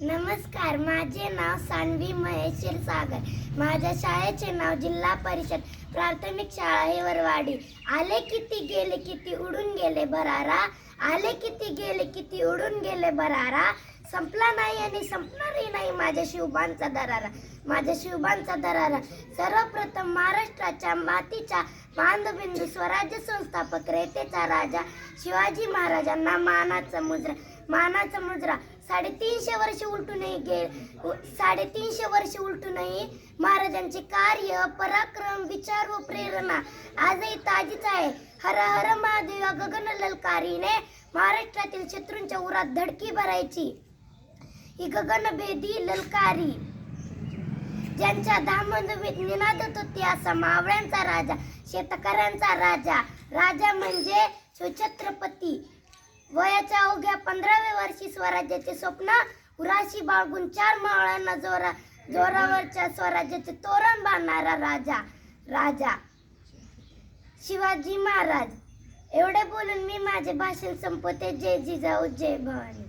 नमस्कार माझे नाव सानवी महेश क्षीरसागर माझ्या शाळेचे नाव जिल्हा परिषद प्राथमिक शाळा हिवरवाडी आले किती गेले किती उडून गेले बरारा आले किती गेले किती उडून गेले बरारा संपला नाही आणि संपणारही नाही माझ्या शिवबांचा दरारा. माझ्या शिवबांचा दरारा. सर्वप्रथम महाराष्ट्राच्या मातीच्या बांधबिंदू स्वराज्य संस्थापक रेतेचा राजा शिवाजी महाराजांना मानाचा मुद्रा मानाचा मुद्रा साडेतीनशे वर्ष उलटूनही गे साडेतीनशे वर्ष उलटूनही महाराजांचे कार्य पराक्रम विचार व प्रेरणा आजही ताजीच आहे. हर हर महादेव गगन ललकारीने महाराष्ट्रातील शत्रूंच्या उरात धडकी भरायची. ही गगनभेदी ललकारी ज्यांच्या धामधमीत निनादत होती असा मावळ्यांचा राजा शेतकऱ्यांचा राजा. राजा म्हणजे सुछत्रपती वयाच्या अवघ्या पंधराव्या वर्षी स्वराज्याचे स्वप्न उराशी बाळगून चार मावळ्यांना जोरा जोरावरच्या स्वराज्याचे तोरण बांधणारा राजा राजा. शिवाजी महाराज एवढे बोलून मी माझे भाषण संपवते. जय जिजाऊ जय भवानी.